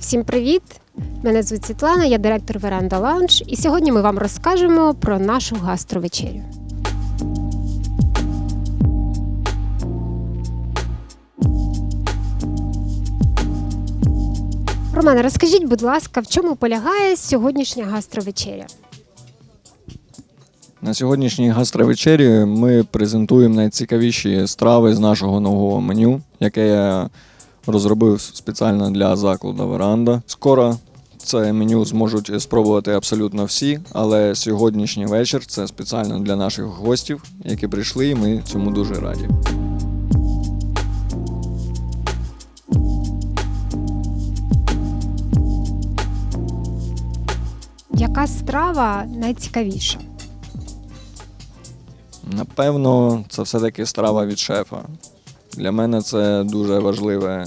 Всім привіт! Мене звуть Світлана, я директор Веранда Лаунж, і сьогодні ми вам розкажемо про нашу гастровечерю. Романе, розкажіть, будь ласка, в чому полягає сьогоднішня гастровечеря? На сьогоднішній гастровечері ми презентуємо найцікавіші страви з нашого нового меню, яке розробив спеціально для закладу Веранда. Скоро це меню зможуть спробувати абсолютно всі, але сьогоднішній вечір це спеціально для наших гостів, які прийшли, і ми цьому дуже раді. Яка страва найцікавіша? Напевно, це все-таки страва від шефа. Для мене це дуже важливе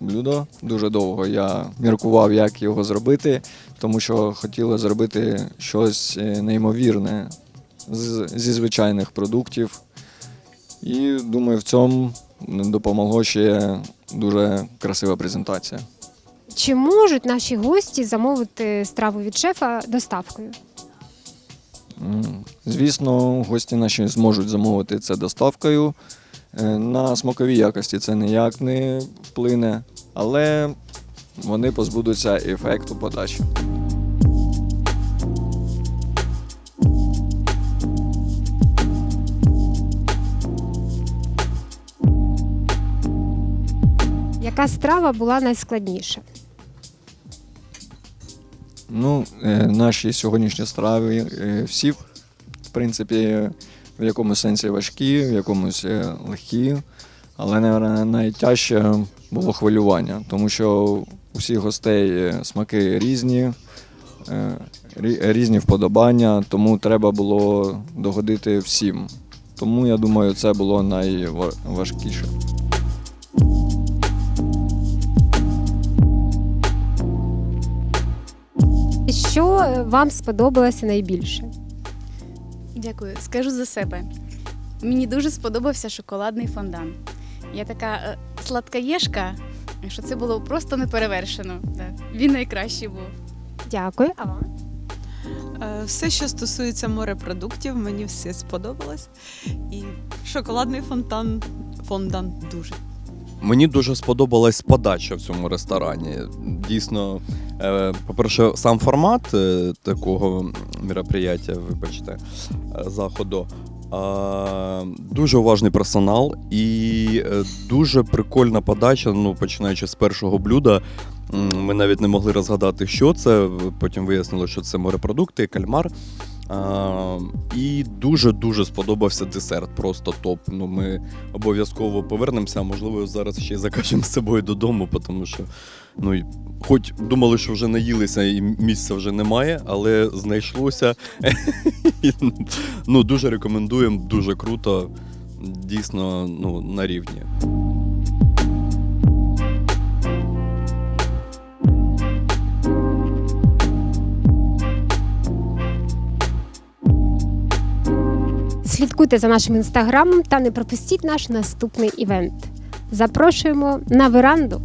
блюдо. Дуже довго я міркував, як його зробити, тому що хотіли зробити щось е, неймовірне зі звичайних продуктів. І думаю, в цьому допомогло ще дуже красива презентація. Чи можуть наші гості замовити страву від шефа доставкою? Звісно, гості наші зможуть замовити це доставкою. Е, На смаковій якості це ніяк не вплине, але вони позбудуться ефекту подачі. Яка страва була найскладніша? Ну, е, наші сьогоднішні страви е, всі, в принципі, в якомусь сенсі важкі, в якомусь е, легкі. Але наверное, найтяжче було хвилювання, тому що у гостей е, смаки різні, е, різні вподобання, тому треба було догодити всім. Тому я думаю, це було найважкіше. Що вам сподобалося найбільше? Дякую. Скажу за себе. Мені дуже сподобався шоколадний фондан. Я така е, сладкоєшка, що це було просто неперевершено. Він найкращий був. Дякую. А вам? Е, Все, що стосується морепродуктів, мені все сподобалось. І шоколадний фонтан фондан дуже. Мені дуже сподобалась подача в цьому ресторані. Дійсно, е, по-перше, сам формат е, такого мероприятия, вибачте, е, заходу. Дуже уважний персонал і дуже прикольна подача. Ну, починаючи з першого блюда. Ми навіть не могли розгадати, що це. Потім вияснили, що це морепродукти, кальмар. А, і дуже-дуже сподобався десерт. Просто топ. Ну, ми обов'язково повернемося, можливо, зараз ще й закажемо з собою додому, тому що, ну, хоч думали, що вже наїлися і місця вже немає, але знайшлося. Ну, дуже рекомендуємо, дуже круто, дійсно ну, на рівні. Слідкуйте за нашим інстаграмом та не пропустіть наш наступний івент. Запрошуємо на веранду.